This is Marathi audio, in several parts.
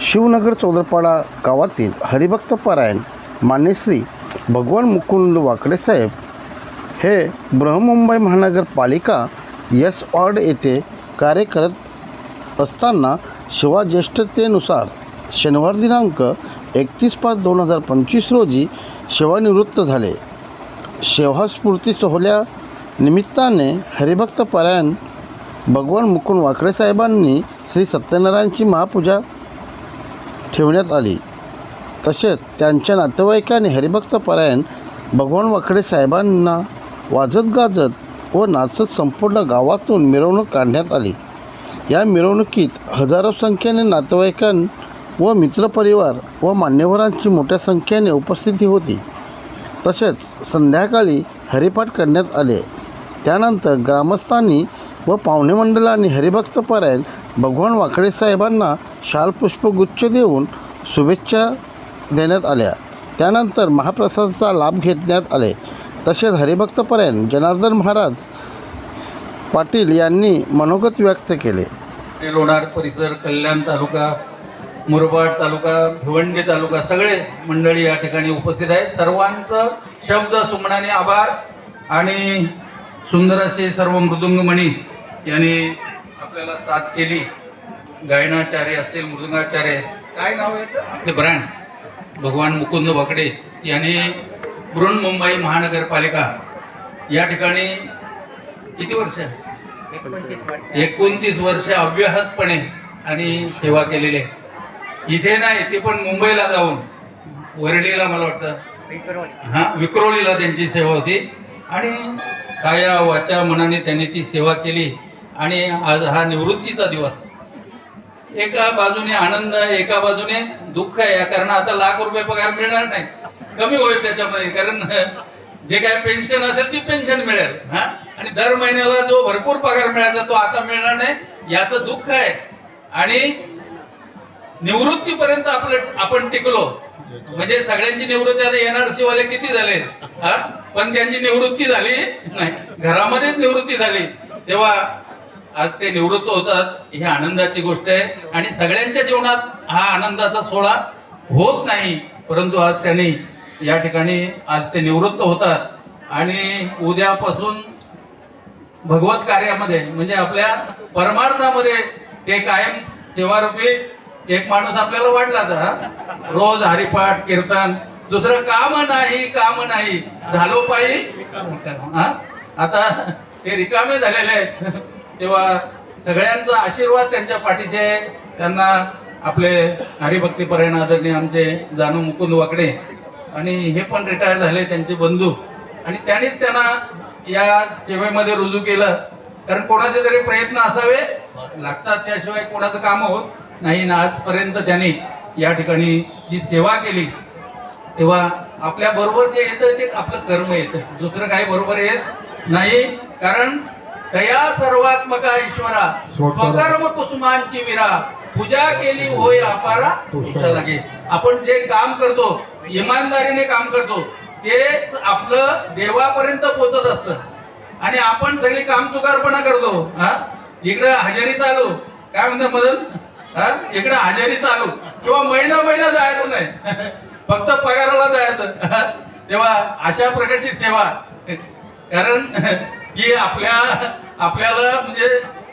शिवनगर चौदरपाडा गावातील हरिभक्त पारायण मान्यश्री भगवान मुकुंद वाकडे साहेब हे बृहमुंबई महानगरपालिका यस वॉर्ड येथे कार्य करत असताना शिवाज्येष्ठतेनुसार शनिवार दिनांक एकतीस पाच दोन हजार पंचवीस रोजी सेवानिवृत्त झाले. सेवास्फूर्ती सोहळ्या निमित्ताने हरिभक्त पारायण भगवान मुकुंद वाकडे साहेबांनी श्री सत्यनारायणची महापूजा ठेवण्यात आली. तसेच त्यांच्या नातेवाईकांनी हरिभक्त परायण भगवान वाकडे साहेबांना वाजत गाजत व नाचत संपूर्ण गावातून मिरवणूक काढण्यात आली. या मिरवणुकीत हजारो संख्येने नातेवाईकां व मित्रपरिवार व मान्यवरांची मोठ्या संख्येने उपस्थिती होती. तसेच संध्याकाळी हरिपाठ करण्यात आले. त्यानंतर ग्रामस्थांनी व पाहुणे मंडळांनी हरिभक्त परायण भगवान वाकडे साहेबांना शालपुष्पगुच्छ देऊन शुभेच्छा देण्यात आल्या. त्यानंतर महाप्रसादाचा लाभ घेण्यात आले. तसेच हरिभक्तपरायण जनार्दन महाराज पाटील यांनी मनोगत व्यक्त केले. लोणार परिसर कल्याण तालुका मुरबाड तालुका भिवंडी तालुका सगळे मंडळी या ठिकाणी उपस्थित आहेत. सर्वांचं शब्द सुमनाने आभार आणि सुंदर असे सर्व मृदुंगमणी यांनी आपल्याला साथ केली. गायनाचार्य असतील मृदंगाचार्य. काय नाव आहे आपले ब्रँड. भगवान मुकुंद बकडे यांनी बृहन्मुंबई महानगरपालिका या ठिकाणी किती वर्ष? एकोणतीस वर्ष अव्याहतपणे आणि सेवा केलेली आहे. इथे नाही ते पण मुंबईला जाऊन वरळीला मला वाटतं. हा विक्रोलीला त्यांची सेवा होती. आणि काया वाचा मनाने त्यांनी ती सेवा केली. आणि आज हा निवृत्तीचा दिवस. एका बाजूने आनंद एका बाजूने दुःख आहे. कारण आता लाख रुपये पगार मिळणार नाही. कमी होईल त्याच्यामध्ये कारण जे काय पेन्शन असेल ती पेन्शन मिळेल हा? आणि दर महिन्याला जो भरपूर पगार मिळायचा तो आता मिळणार नाही याचं दुःख आहे. आणि निवृत्तीपर्यंत आपलं आपण टिकलो. म्हणजे सगळ्यांची निवृत्ती आता एनआरसी वाले किती झाले? हा? पण त्यांची निवृत्ती झाली नाही. घरामध्येच निवृत्ती झाली. तेव्हा आज ते निवृत्त होतात ही आनंदाची गोष्ट आहे. आणि सगळ्यांच्या जीवनात हा आनंदाचा सोहळा होत नाही परंतु आज त्यांनी या ठिकाणी आज ते निवृत्त होतात. आणि उद्यापासून भगवत कार्यामध्ये म्हणजे आपल्या परमार्थामध्ये ते कायम सेवारूपी एक माणूस आपल्याला वाटला तर हा? रोज हरिपाठ कीर्तन दुसरं काम नाही काम नाही. झालो पायी आता ते रिकामे झालेले आहेत. तेव्हा सगळ्यांचा आशीर्वाद त्यांच्या पाठीशी आहे. त्यांना आपले नारीभक्ती परायण आदरणीय आमचे जानू मुकुंद वाकडे आणि हे पण रिटायर झाले त्यांचे बंधू. आणि त्यांनीच त्यांना या सेवेमध्ये रुजू केलं. कारण कोणाचे तरी प्रयत्न असावे लागतात त्याशिवाय कोणाचं काम होत नाही. ना आजपर्यंत त्यांनी या ठिकाणी जी सेवा केली तेव्हा आपल्या बरोबर जे येतं ते आपलं कर्म येतं. दुसरं काही बरोबर येत नाही. कारण तया सर्वात्मका ईश्वरा स्वकर्म कुसुमांची विरा पूजा केली होय अपारा तुषा लागे आपण जे काम करतो इमानदारीने काम करतो तेच आपलं देवापर्यंत पोहोचत असतं. आणि आपण सगळी कामचुकारपणा करतो हा? इकडे हजेरी चालू. काय म्हणतात मदन हा? इकडे हजेरी चालू. किंवा महिना महिना जायचं नाही. फक्त पगाराला जायचं? तेव्हा अशा प्रकारची सेवा. कारण की आपल्या आपल्याला म्हणजे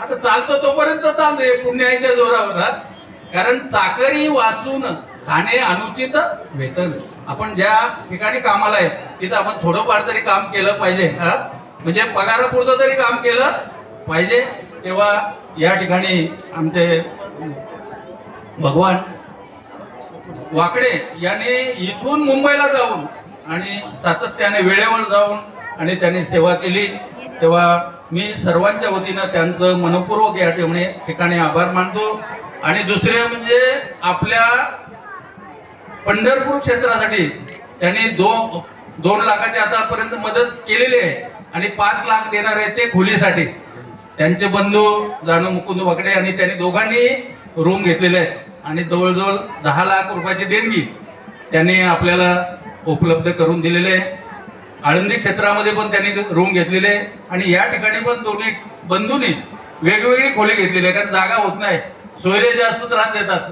आता चालतं तोपर्यंत चालते पुण्याच्या जोरावर कारण चाकरी वाचून खाणे अनुचित वेतन. आपण ज्या ठिकाणी कामाला आहे तिथं आपण थोडंफार तरी काम केलं पाहिजे हा? म्हणजे पगारापुरतं तरी काम केलं पाहिजे. तेव्हा या ठिकाणी आमचे भगवान वाकडे यांनी इथून मुंबईला जाऊन आणि सातत्याने वेळेवर जाऊन आणि त्यांनी सेवा केली. तेव्हा मी सर्वांच्या वतीनं त्यांचं मनपूर्वक या ठेवणे ठिकाणी आभार मानतो. आणि दुसरे म्हणजे आपल्या पंढरपूर क्षेत्रासाठी त्यांनी दोन दोन लाखाची आतापर्यंत मदत केलेली आहे. आणि पाच लाख देणार आहे ते खोलीसाठी. त्यांचे बंधू जाणू मुकुंद वाकडे आणि त्यांनी दोघांनी रूम घेतलेले आहेत आणि जवळजवळ दहा लाख रुपयाची देणगी त्यांनी आपल्याला उपलब्ध करून दिलेले आहे. आळंदी क्षेत्रामध्ये पण त्यांनी रूम घेतलेले आहे. आणि या ठिकाणी पण दोन्ही बंधूंनी वेगवेगळी खोली घेतलेली आहे कारण जागा होत नाही. सोयरे जास्त त्रास देतात.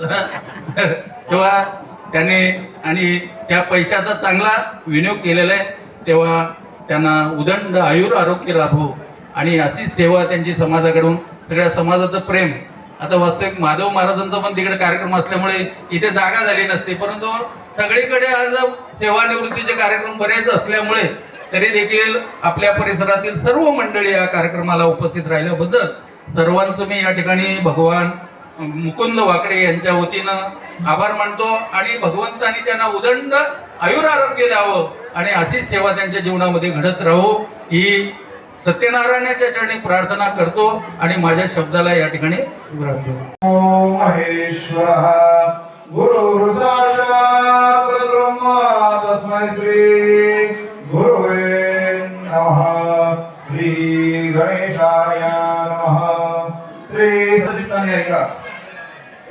तेव्हा त्याने आणि त्या पैशाचा चांगला विनियोग केलेला आहे. तेव्हा त्यांना उदंड आयुर आरोग्य लाभो. आणि अशीच सेवा त्यांची समाजाकडून सगळ्या समाजाचं प्रेम आता वास्तविक माधव महाराजांचा पण तिकडे कार्यक्रम असल्यामुळे इथे जागा झाली नसते परंतु सगळीकडे आज सेवानिवृत्तीचे कार्यक्रम बरेच असल्यामुळे तरी देखील आपल्या परिसरातील सर्व मंडळी या कार्यक्रमाला उपस्थित राहिल्याबद्दल सर्वांचं मी या ठिकाणी भगवान मुकुंद वाकडे यांच्या वतीनं आभार मानतो आणि भगवंतानी त्यांना उदंड आयुर आरोग्य द्यावं आणि अशीच सेवा त्यांच्या जीवनामध्ये घडत राहू ही सत्यनारायणाच्या चरणी प्रार्थना करतो आणि माझ्या शब्दाला या ठिकाणी विराम श्री श्री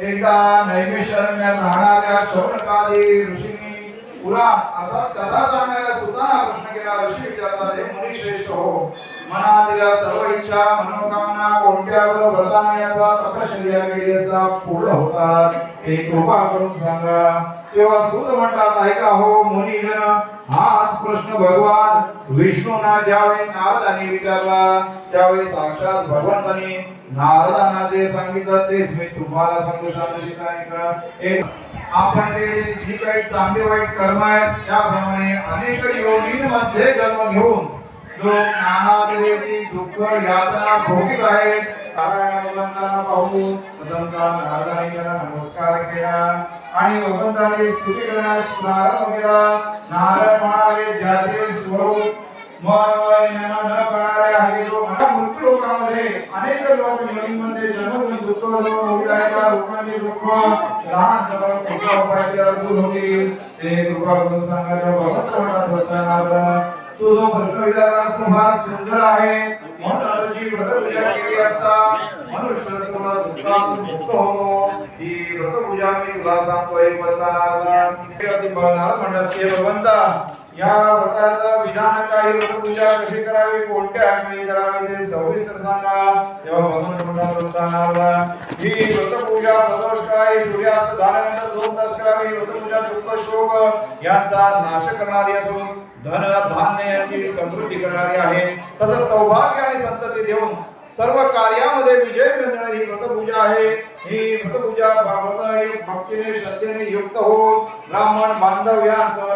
एकदा राहणाऱ्या शौनकादी ऋषींनी पुराण अर्थात कथा सुद्धा प्रश्न केला ऋषी विचारतात हे मुनी श्रेष्ठ हो मनातल्या सर्व इच्छा मनोकामना कोणत्यावर व्रताने अथवा तपश्चर्या केली असता पूर्ण होतात ते कृपा करून सांगा. तेव्हा सूत म्हणतात ऐका हो मुनीजन हाच प्रश्न भगवान विष्णूना ज्यावेळी नारदांनी विचारला त्यावेळी साक्षात भगवंतांनी नारदांना जे सांगितलं तेच मी तुम्हाला सांगू शांत का आपण ते जी काही चांगले वाईट कर्म आहेत त्याप्रमाणे अनेक योनींमध्ये जन्म घेऊन जो नाना तऱ्हेची दुःख यातना भोगीत आहेत नारायण भगवंतांना पाहून भगवंता नारदाने त्यांना नमस्कार केला आणि भगवंताने स्तुती करण्यास प्रारंभ केला. नारायण म्हणाले ज्याचे स्वरूप मन न करणारे आहे जो अनेक अनेक लोक योनीमध्ये जन्म दुःख भोगीत आहेत दुःख लहान सगळं कृपा उपायाच्या दूर होतील ते कृपा करून सांगा तेव्हा भगवंत म्हणतात वत्सनार्दन जो प्रश्न विचारलास तो फार सुंदर आहे. म्हणून तुझी व्रतपूजा केली असता मनुष्य सर्व दुःखातून मुक्त होतो. ही व्रतपूजा मी तुला सांगतोय वत्सनार्दन म्हणतात की भगवंता. या व्रताचा विधान काय व्रतपूजा कशी करावी? कोणत्या आठवणी करावी ते सविस्तर सांगा. तेव्हा भगवंत म्हणतात वत्सनार्दन ही व्रतपूजा प्रदोष करावी सूर्यास्त झाल्यानंतर दोन तास करावी. व्रतपूजा दुःख शोक यांचा नाश करणारी असून धन धान्य यांची समृद्धी करणारी आहे. तसंच सौभाग्य आणि संतती देऊन सर्व कार्यामध्ये विजय मिळणारी ही व्रतपूजा आहे. ही व्रतपूजा भक्तीने श्रद्धेने युक्त होऊन ब्राह्मण बांधव यांसह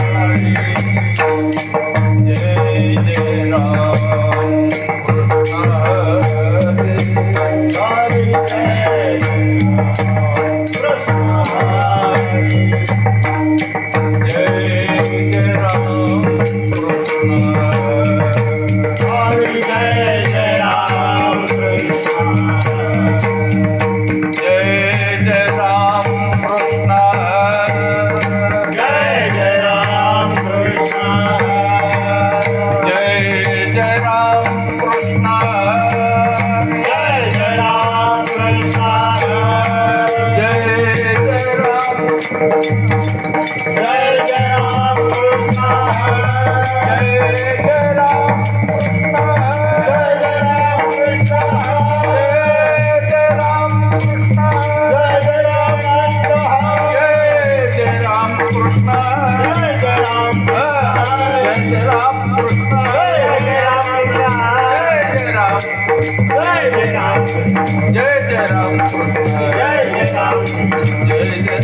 हात जोडा, हात जोडा. ती पुढे.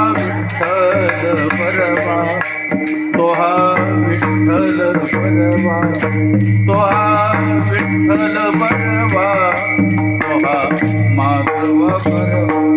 विठ्ठल परवा तोहा विठ्ठल परवा तोहा विठ्ठल परवा तोहा माधव परवा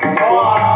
सर्व